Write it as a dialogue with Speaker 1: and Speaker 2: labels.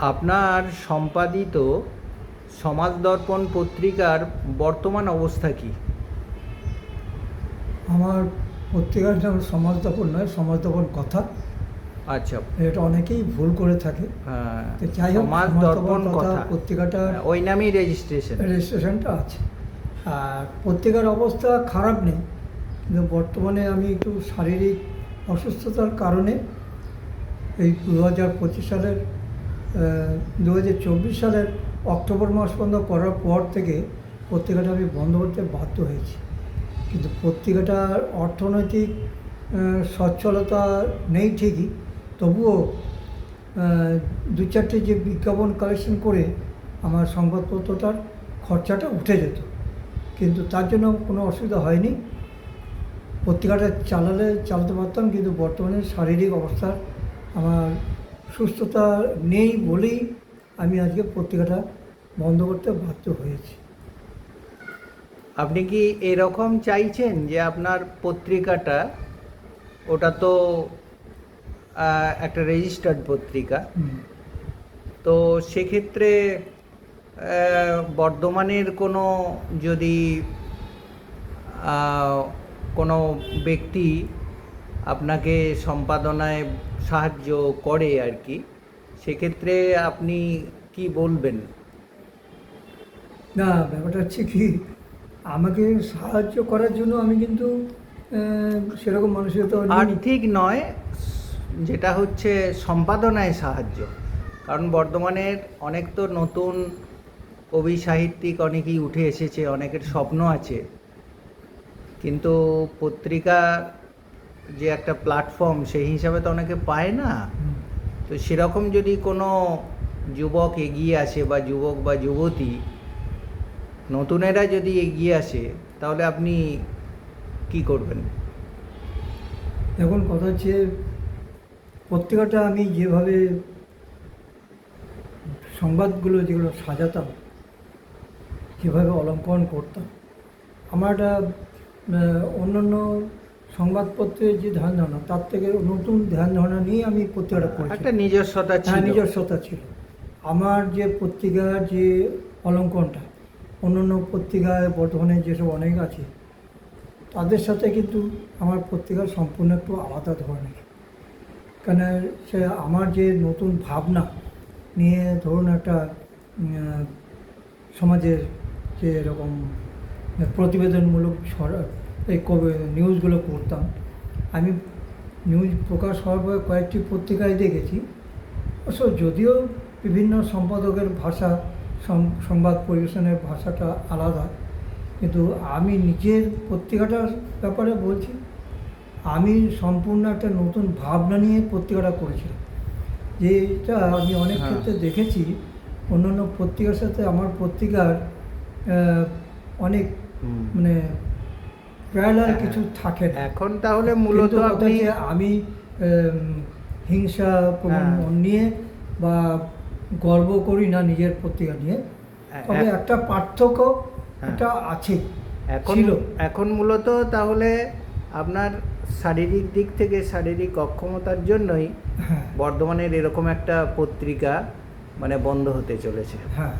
Speaker 1: আপনার সম্পাদিত সমাজ দর্পণ পত্রিকার বর্তমান অবস্থা কি?
Speaker 2: আমার পত্রিকার নাম সমাজ দপন নয় সমাজ দপন কথা।
Speaker 1: আচ্ছা।
Speaker 2: এটা অনেকেই ভুল করে থাকে।
Speaker 1: হ্যাঁ,
Speaker 2: যাই হোক
Speaker 1: সমাজ দর্পণ
Speaker 2: কথা
Speaker 1: কথা।
Speaker 2: পত্রিকাটার
Speaker 1: ওই নামেই রেজিস্ট্রেশন
Speaker 2: রেজিস্ট্রেশনটা আছে। আর পত্রিকার অবস্থা খারাপ নেই। কিন্তু বর্তমানে আমি একটু শারীরিক অসুস্থতার কারণে এই দু হাজার পঁচিশ সালের দু হাজার চব্বিশ সালের অক্টোবর মাস পর্যন্ত করার পর থেকে পত্রিকাটা আমি বন্ধ করতে বাধ্য হয়েছি। কিন্তু পত্রিকাটার অর্থনৈতিক সচ্ছলতা নেই ঠিকই, তবুও দু চারটে যে বিজ্ঞাপন কালেকশন করে আমার সংবাদপত্রটার খরচাটা উঠে যেত। কিন্তু তার জন্য কোনো অসুবিধা হয়নি। পত্রিকাটা চালালে, চালাতে পারতাম, কিন্তু বর্তমানে শারীরিক অবস্থার আমার সুস্থতা নেই বলেই আমি আজকে পত্রিকাটা বন্ধ করতে বাধ্য হয়েছি
Speaker 1: আপনি কি এরকম চাইছেন যে আপনার পত্রিকাটা ওটা তো একটা রেজিস্টার্ড পত্রিকা। তো সেক্ষেত্রে বর্ধমানের কোনো যদি কোনো ব্যক্তি আপনাকে সম্পাদনায় সাহায্য করে আর কি সেক্ষেত্রে আপনি কি বলবেন?
Speaker 2: না ব্যাপারটা হচ্ছে কি আমাকে সাহায্য করার জন্য আমি কিন্তু সেরকম মানসিকতা নিইনি।
Speaker 1: আর্থিক নয় যেটা হচ্ছে সম্পাদনায় সাহায্য। কারণ বর্ধমানের অনেক তো নতুন কবি সাহিত্যিক অনেকেই উঠে এসেছে অনেকের স্বপ্ন আছে। কিন্তু পত্রিকা যে একটা প্ল্যাটফর্ম সেই হিসাবে তো অনেকে পায় না। তো সেরকম যদি কোনো যুবক এগিয়ে আসে বা যুবক বা যুবতী, নতুনেরা যদি এগিয়ে আসে, তাহলে আপনি কি করবেন?
Speaker 2: এখন কথা হচ্ছে পত্রিকাটা আমি যেভাবে সংবাদগুলো যেগুলো সাজাতাম, যেভাবে অলঙ্করণ করতাম, আমার একটা অন্যান্য সংবাদপত্রের যে ধ্যান ধারণা তার থেকে নতুন ধ্যান ধারণা নিয়ে আমি পত্রিকাটা করেছি।
Speaker 1: একটা নিজস্বতা
Speaker 2: হ্যাঁ নিজস্বতা ছিল। আমার যে পত্রিকার যে অলঙ্কনটা অন্যান্য পত্রিকায় বর্তমানে যেসব অনেক আছে তাদের সাথে কিন্তু আমার পত্রিকা সম্পূর্ণ একটু আলাদা ধরনের। কেন সে আমার যে নতুন ভাবনা নিয়ে ধরুন একটা সমাজের যে এরকম প্রতিবেদনমূলক এই কবে- নিউজগুলো করতাম। আমি নিউজ প্রকাশ হওয়ার পরে কয়েকটি পত্রিকায় দেখেছি। অবশ্য যদিও বিভিন্ন সম্পাদকের ভাষা সংবাদ পরিবেশনের ভাষাটা আলাদা। কিন্তু আমি নিজের পত্রিকাটার ব্যাপারে বলছি আমি সম্পূর্ণ একটা নতুন ভাবনা নিয়ে পত্রিকাটা করেছিলাম। যেটা আমি অনেক
Speaker 1: হ্যাঁ।
Speaker 2: ক্ষেত্রে দেখেছি অন্যান্য পত্রিকার সাথে আমার পত্রিকার অনেক মানে
Speaker 1: হ্যাঁ।
Speaker 2: কিছু থাকে না।
Speaker 1: এখন তাহলে মূলত আপনি
Speaker 2: আমি হিংসা
Speaker 1: হ্যাঁ।
Speaker 2: নিয়ে বা গর্ব করি না নিজের পত্রিকা নিয়ে তবে একটা পার্থক্য এটা আছে
Speaker 1: এখন এখন মূলত তাহলে আপনার শারীরিক দিক থেকে শারীরিক অক্ষমতার জন্যই
Speaker 2: হ্যাঁ।
Speaker 1: বর্ধমানের এরকম একটা পত্রিকা মানে বন্ধ হতে চলেছে।
Speaker 2: হ্যাঁ।